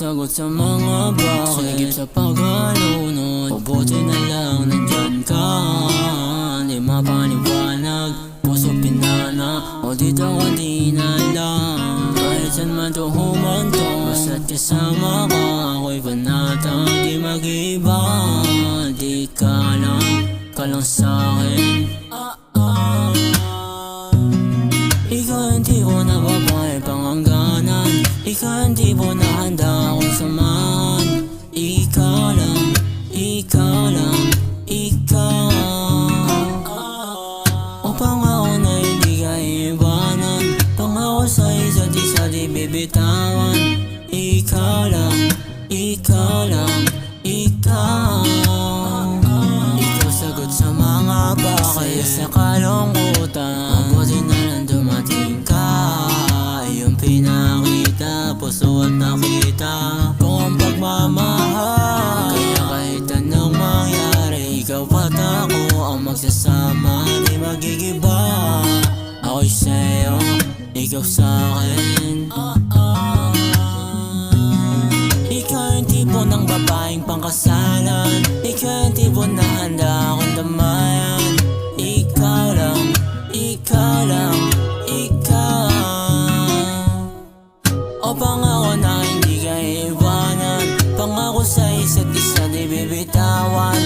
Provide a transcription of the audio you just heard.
sagot sa mga bakit Sumigip sa pagkalunod Mabuti na lang nandyan ka Di mapaniwanag Puso pinana O dito ka di na lang Kahit saan man to humanto Basta't kasama ka Ako'y panata Di mag-iba Di ka lang Ka lang sa'kin ah, ah. Ikaw ang tipo na babae pangangganan Ikaw ang tipo bibitawan Ikaw lang, ikaw lang, ikaw Ikaw sagot sa mga bakit Sa kalungkutan. Mabuti na lang dumating ka. Iyong pinakita Puso at nakita sa'yo, ikaw sa'kin oh, oh. Ikaw yung tipo ng babaeng pangkasalan. Ikaw yung tipo na handa akong damayan. Ikaw lang, ikaw lang, ikaw. O pangako na hindi ka iiwanan. Pangako sa isa't isa di bibitawan.